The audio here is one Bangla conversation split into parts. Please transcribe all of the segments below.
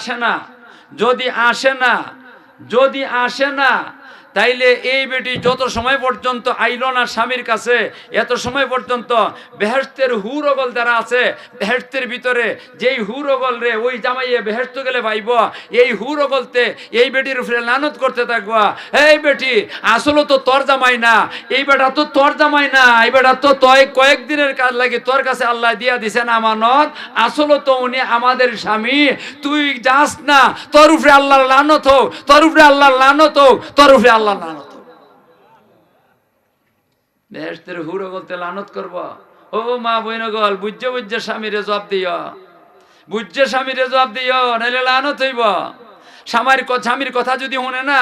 আসে না। যদি আসে না যদি আসে না তাইলে এই বেটি যত সময় পর্যন্ত আইল না স্বামীর কাছে, এত সময় পর্যন্ত বেহেস্তের হুরগল যারা আছে বেহেস্তের ভিতরে যেই হুরগল রে, ওই জামাইয়ে বেহেস্ত গেলে পাইব এই হুরগলতে এই বেটির উপরে লানত করতে থাকবা। এই বেটি, আসলে তো তোর জামাই না, এই বেটা তো তোর জামাই না, এই বেটা তো তয় কয়েকদিনের কাজ লাগে তোর কাছে আল্লাহ দিয়া দিছেন আমানত, আসলে তো উনি আমাদের স্বামী, তুই যাস না, তোর উপরে আল্লাহর লানত হোক, তোর উপরে আল্লাহর লানত হোক, তোর উপরে আল্লাহর লানত। বেহেস্তের হুড়ো বলতে লানত করব। ও মা বইন গল বুঝছে বুঝছে, স্বামীরে জবাব দিও। বুঝছে, স্বামীরে জবাব দিও, নাইলে লানত হইব। স্বামীর স্বামীর কথা যদি শুনে না,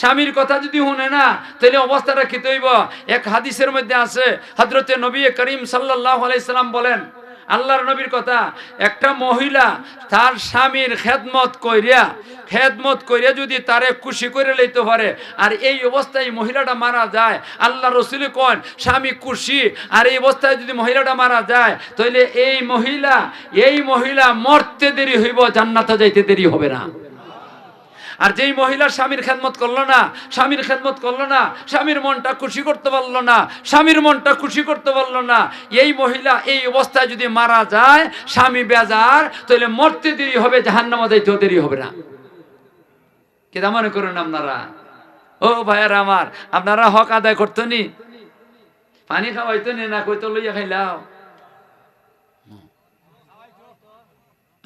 স্বামীর কথা যদি শুনে না তাহলে অবস্থাটা কি হইব। এক হাদিসের মধ্যে আছে হজরতে নবী করিম সাল্লাহ আলাইসাল্লাম বলেন আল্লাহর নবীর কথা, একটা মহিলা তার স্বামীর খেদমত কইরিয়া খেদমত কইরা যদি তারে খুশি করে লইতে পারে, আর এই অবস্থায় মহিলাটা মারা যায় আল্লাহ রসুল কন, স্বামী খুশি, আর এই অবস্থায় যদি মহিলাটা মারা যায় তাহলে এই মহিলা এই মহিলা মরতে দেরি হইব, জান্নাতে যাইতে দেরি হবে না। আর যেই মহিলা স্বামীর খেদমত করল না, স্বামীর খেদমত করল না, স্বামীর মনটা খুশি করতে পারল না, স্বামীর মনটা খুশি করতে পারল না, এই মহিলা এই অবস্থায় যদি মারা যায়, স্বামী বেজার, তাহলে মরতে দেরি হবে, জাহান্নামা যাইতেও দেরি হবে না। কেদা মনে করুন আপনারা? ও ভাইয়ার আমার, আপনারা হক আদায় করতো নি পানি খাওয়াইতো নি না কইতো লইয়া খাইলাও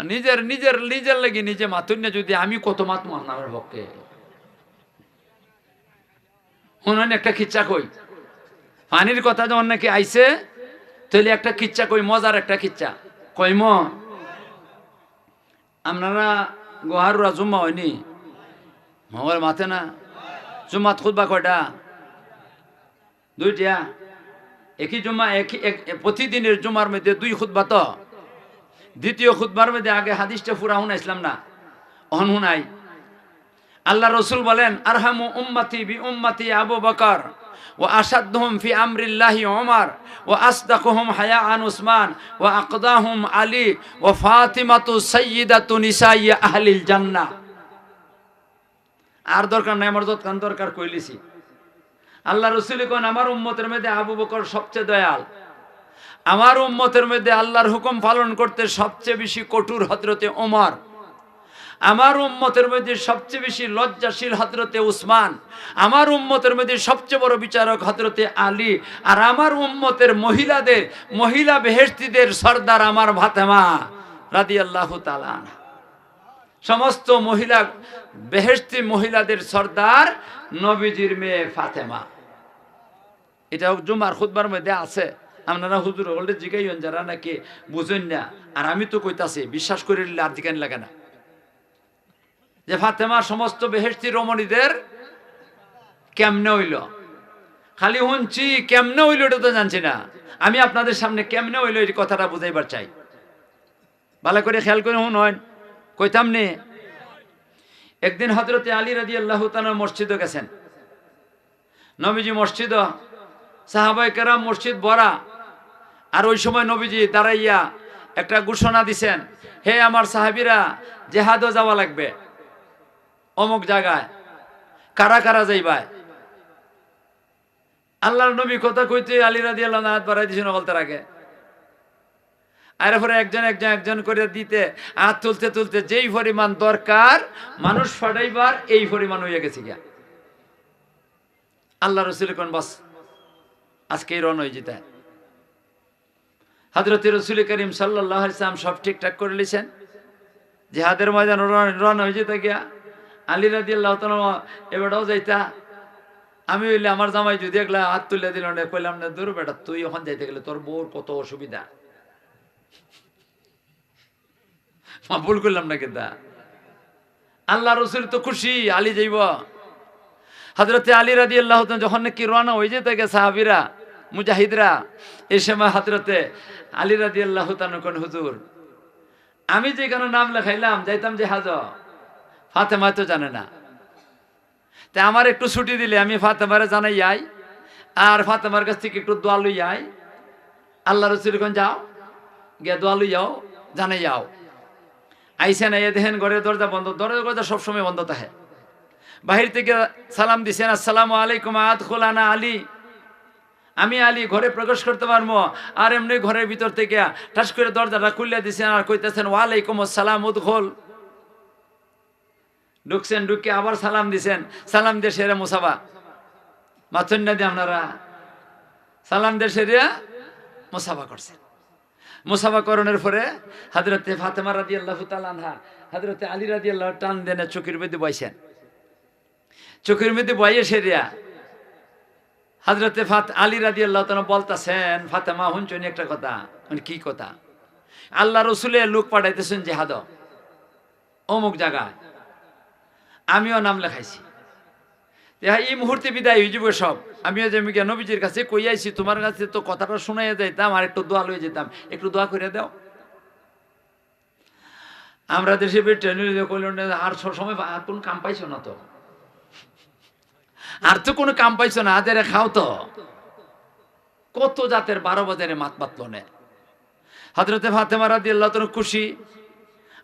নিজের নিজের নিজের লাগি নিজে মাতুন না যদি আমি কত মাত আমার পক্ষে একটা খিচ্চা কই। পানির কথা যখন নাকি আইছে, তাহলে একটা কিচ্ছা কই, মজার একটা কিচ্ছা। কইম আপনারা গোহারুরা জুম্মা হয়নি? মঙ্গল মাথে না। জুম্মাত খুদবা কয়টা? দুইটা। একই জুম্মা, একই, এক, প্রতিদিনের জুম্মার মধ্যে দুই খুদবা তো? দ্বিতীয় খুদবার মধ্যে আগে হাদিসটা ফুরা শুনাইছিলাম না অহন শুনাই আল্লাহ রসুল বলেন, আরহামু উম্মতি বি উম্মতি আবু বকর ও আসাদহুম ফি আমরিল্লাহি ওমর ও আসদাকুহুম হায়া আন উসমান ও আকদাহুম আলী ও ফাতিমাতু সাইয়্যিদাতু নিসাই আহলিল জান্নাহ। আর দরকার নাই, আমার যতক্ষণ দরকার কইলিছি। আল্লাহ রসুল কোন, আমার উম্মতের মধ্যে আবু বকর সবচেয়ে দয়াল। আমার উম্মতের মধ্যে আল্লাহর হুকুম পালন করতে সবচেয়ে বেশি কঠোর হজরতে ওমর। আমার উম্মতের মধ্যে সবচেয়ে বেশি লজ্জাশীল হজরতে উসমান। আমার উম্মতের মধ্যে সবচেয়ে বড় বিচারক হজরতে আলী। আর আমার উম্মতের মহিলাদের, মহিলা বেহেস্তিদের সর্দার আমার ভাতেমা রাদি আল্লাহ সমস্ত মহিলা বেহেস্তি মহিলাদের সর্দার নবীজির মেয়ে ফাতেমা। এটা জুমার খুদবার মধ্যে আছে। আপনারা হুজুর হলে জিগাইন যারা নাকি বুঝেন না। আর আমি তো কইতাছি, বিশ্বাস করে নিলে আর জিগান লাগে না। যে ফাতেমা সমস্ত বেহেস্তি রমণীদের কেমনে হইল? খালি শুনছি, কেমনে হইল এটা তো জানছি না। আমি আপনাদের সামনে কেমনে হইল এই কথাটা বুঝাইবার চাই। ভালো করে খেয়াল করে শুন হয় কইতাম নে। একদিন হজরতে আলী রাজি আল্লাহ মসজিদে গেছেন। নবীজি মসজিদ সাহাবাই কেরাম মসজিদ বড়া আর ওই সময় নবীজি দাঁড়াইয়া একটা ঘোষণা দিছেন, হে আমার সাহাবিরা, জেহাদও যাওয়া লাগবে। অমুক জায়গায়। কারা কারা যাইবায় আল্লাহর নবী কথা কইতে আলী রাদি আল্লাহ হাত বাড়াই দিছেন বলতে আগে। আর পরে একজন একজন একজন করে দিতে, হাত তুলতে তুলতে যেই পরিমাণ দরকার, মানুষ ফাটাইবার এই পরিমাণ হইয়া গেছে গিয়া। আল্লাহ রসুল কোন বাস আজকে রন হয়ে যেতে। হাজরত রসুল করিম সাল্লাহ ইসলাম সব ঠিকঠাক করে লিছেন জেহাদের ময়দান রন হয়ে যেতে গিয়া আলী রাদি আল্লাহ এবারও যাইতা। আমি হইলে আমার জামাই যদি একলা হাত তুলে দিল কইলাম, না, দূর বেটা, তুই ওখান যাইতে গেলে তোর বউর কত অসুবিধা? মা, ভুল করলাম না কিন্তু আল্লাহ রসুল তো খুশি, আলী যাইব। হজরতে আলী রাদি আল্লাহ যখন নাকি রানা হয়ে যেতে গে সাহাবিরা মুজাহিদরা এই সময় হজরতে আলী রাদি আল্লাহ কোন হুজুর। আমি যেখানে নাম লেখাইলাম, যাইতাম যে হাজ, ফাতেমা তো জানে না। তা আমার একটু ছুটি দিলে আমি ফাতেমারে জানাই যাই আর ফাতেমার কাছ থেকে একটু দোয়া লই যাই আল্লাহ রসুল যাও, গিয়ে দোয়া লই যাও জানাই যাও আইসেন আইয়া দেখেন ঘরের দরজা বন্ধ, দরজা দরজা সবসময় বন্ধ থাকে। বাহির থেকে সালাম দিছেন, আসসালামু আলাইকুম আদ খোলানা আলী। আমি আলী ঘরে প্রবেশ করতে পারব। আর এমনি ঘরের ভিতর থেকে ঠাস করে দরজাটা খুলে দিছেন আর কইতেছেন, ওয়ালাইকুম আসসালাম উদ্ঘোল ঢুকছেন, ঢুকে আবার সালাম দিছেন। সালাম দিয়ে সেরে মুসাফা। মাথুন না দিয়ে আপনারা সালাম দিয়ে সেরে মুসাফা করছেন। মুসাফা করণের পরে হাজরতে ফাতেমা রাদি আল্লাহ তালানহা হাজরতে আলী রাদি আল্লাহ টান দেন চোখের মধ্যে বইছেন। চোখের মধ্যে বইয়ে সেরিয়া হাজরতে ফাত আলী রাদি আল্লাহ বলতেছেন, ফাতেমা হুনচনি একটা কথা? মানে কি কথা? আল্লাহ রসুলের লোক পাঠাইতেছেন জেহাদ। অমুক জায়গায়। আমিও নাম লেখাইছি। ইহা এই মুহূর্তে বিদায় হয়ে যাব সব। আমিও যে গিয়া নবীজির কাছে কই আইছি, তোমার কাছে তো কথাটা শোনাইয়া যাইতাম, আর একটু দোয়া লয়ে যেতাম। একটু দোয়া করে দাও। আমরা দেশে ট্রেনে কইলেন আর সব সময় কোন কাম পাইছো না তো? আর তো কোনো কাম পাইছো না আদের খাও তো। কত জাতের বারো বাজারে মাত পাতলো নে। হজরতে ফাতেমা রাদি আল্লাহ খুশি।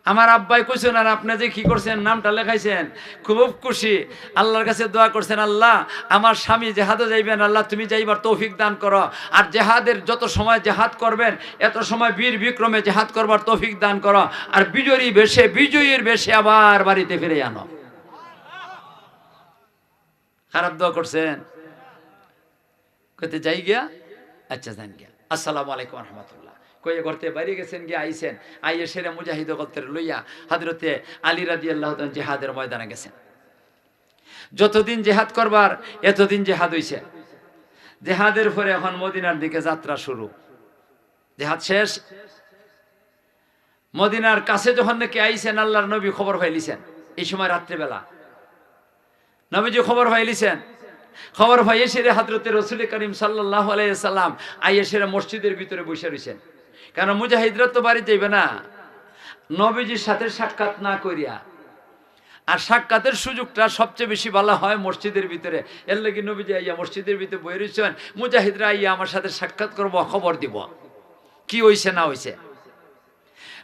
আমার আব্বাই কইছেন আর আপনি যে কি করছেন, নামটা লেখাইছেন, খুব খুশি। আল্লাহর কাছে দোয়া করছেন, আল্লাহ, আমার স্বামী জেহাদে যাইবেন, আল্লাহ, তুমি যাইবার তৌফিক দান করো। আর জেহাদের যত সময় জেহাদ করবেন, এত সময় বীর বিক্রমে জেহাদ করবার তৌফিক দান করো। আর বিজয়ী বেশে, বিজয়ীর বেশে আবার বাড়িতে ফিরে আনো। খারাপ দোয়া করছেন? কইতে যাই গিয়া? আচ্ছা যান গিয়া। আসসালামু আলাইকুম রহমতুল্লাহ। কয়ে ঘরতে বাইরে গেছেন গিয়ে আইসেন আইয়ে সেরে মুজাহিদ গল্পের লইয়া হাজরতে আলী রাদি আল্লাহ জেহাদের ময়দানে গেছেন। যতদিন জেহাদ করবার, এতদিন জেহাদ হইছে। জেহাদের পরে এখন মদিনার দিকে যাত্রা শুরু। জেহাদ শেষ। মদিনার কাছে যখন নাকি আইসেন আল্লাহর নবী খবর পাইলিছেন। এই সময় রাত্রিবেলা। নবীজি খবর পাইলিছেন খবর পাইয়ে সেরে হাজরতে রসুল করিম সাল্লাহ আলাইসাল্লাম আইয়ে সেরে মসজিদের ভিতরে বসে রয়েছেন কারণ মুজাহিদরা তো বাড়ি যাইবে না? নবীজির সাথে সাক্ষাৎ না করিয়া। আর সাক্ষাতের সুযোগটা সবচেয়ে বেশি ভালো হয় মসজিদের ভিতরে। এর লাগি নবীজি আইয়া মসজিদের ভিতরে বই রয়েছেন মুজাহিদরা আইয়া আমার সাথে সাক্ষাৎ করব, খবর দিব। কি হইছে না হইছে?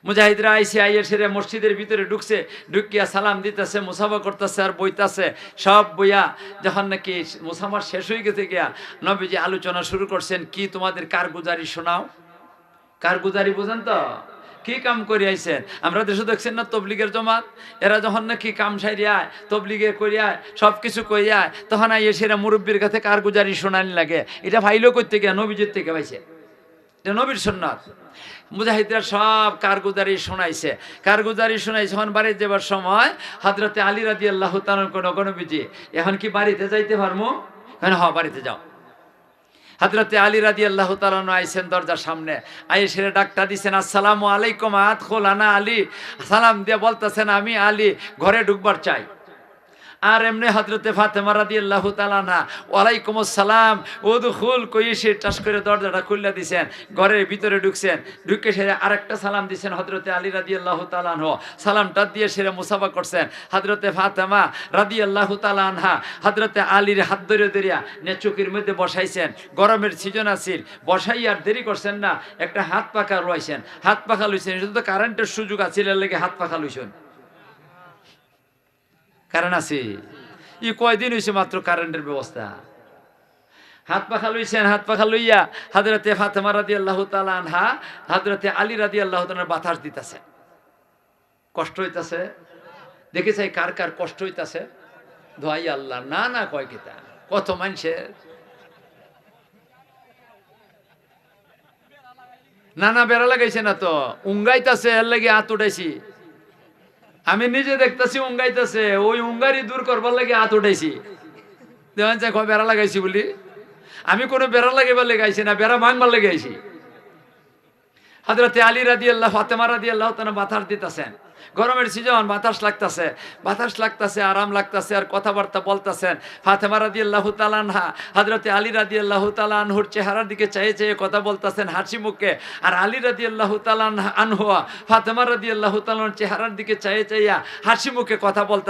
মুজাহিদরা আইসে আইয়ে সেরে মসজিদের ভিতরে ঢুকছে, ঢুকিয়া সালাম দিতেছে, মুসাফা করতেছে আর বইতাছে। সব বইয়া যখন নাকি মুসাফার শেষ হয়ে গেছে গিয়া নবীজি আলোচনা শুরু করছেন, কি তোমাদের কারগুজারি শোনাও? কারগুজারি বোঝেন তো? কি কাম করে আইছেন? আমরা দেশে দেখছেন না তবলিগের জমাত? এরা যখন নাকি কাম সাইরিয়ায় তবলিগে করিয়ায় সব কিছু করিয়ায় তখন আইয়ে সেরা মুরব্বীর কাছে কারগুজারি শোনানি লাগে। এটা ভাইলেও করতে গিয়া নবীজির থেকে পাইছে। এটা নবীর সন্ন্যত মুজাহিদরা সব কারগুজারি শোনাইছে। কারগুজারি শোনাইছে, এখন বাড়ি যাবার সময় হাজরতে আলী রাজি আল্লাহ কোনো কোনো বিজি এখন কি বাড়িতে যাইতে পারব? হ্যাঁ হ, বাড়িতে যাও। হাজরতে আলী রাজি আল্লাহ তালানো আইসেন দরজার সামনে আই সেরে ডাক্তার দিছেন, আসসালামু আলাইকুম আত খোলানা আলী। সালাম দিয়ে বলতেছেন, আমি আলী, ঘরে ঢুকবার চাই। আর এমনি হজরতে ফাতেমা রাদি আল্লাহ তালানা ওয়ালাইকুম আসসালাম ওদুখুল কই সে টাস করে দরজাটা খুললে দিছেন, ঘরের ভিতরে ঢুকছেন, ঢুকে সেরে আরেকটা সালাম দিছেন হজরতে আলী রাদি আল্লাহ তালান সালামটা দিয়ে সেরে মুসাফা করছেন হজরতে ফাতেমা রাদি আল্লাহ তালানহা হজরতে আলীর হাত ধরে ধরিয়া নে চোখের মধ্যে বসাইছেন, গরমের সিজন আছিল, বসাই আর দেরি করছেন না, একটা হাত পাখা রয়েছেন হাত পাখা লইছেন এটা তো কারেন্টের সুযোগ আছিল এর লেগে হাত পাখা লইছেন। কারণ আছে। ই কয়দিন হয়েছে মাত্র কারেন্টের ব্যবস্থা। হাত পাখা লইছেন, হাত পাখা লইয়া হাজরতে ফাতেমা রাদি আল্লাহ তালানহা হাজরতে আলী রাদি আল্লাহ বাতাস দিতেছে। কষ্ট হইতাছে? দেখে চাই কার কার কষ্ট হইতাছে? ধোয়াই আল্লাহ, না না, কয় কিতা? কত মানুষের? না না বেড়া লাগাইছে না তো? উঙ্গাইতাছে, এর লাগে হাত উঠাইছি। আমি নিজে দেখতেছি, উঙ্গাইতেছে। ওই উঙ্গারি দূর করবার লাগে হাত উঠাইছি। চাই বেড়া লাগাইছি বলি। আমি কোনো বেড়া লাগাইবার লেগাইছি না, বেড়া ভাঙবার লেগাইছি হাজরতে আলী রাদি আল্লাহ ফাতেমা রাদি আল্লাহ তানা বাতাস দিতেছেন। গরমের সিজন বাতাস লাগতেছে। বাতাস লাগতেছে, আরাম লাগতেছে, আর কথাবার্তা বলতেছেন। ফাতেমা রাদি আল্লাহ তালানহা হাজরতে আলী রাদি আল্লাহ তালানহুর চেহারার দিকে চেয়ে চেয়ে কথা বলতেছেন হাসি মুখে। আর আলী রাদি আল্লাহ তালান আনহুয়া ফাতেমা রাদি আল্লাহ তালান চেহারার দিকে চেয়ে চাইয়া হাসি মুখে কথা বলতে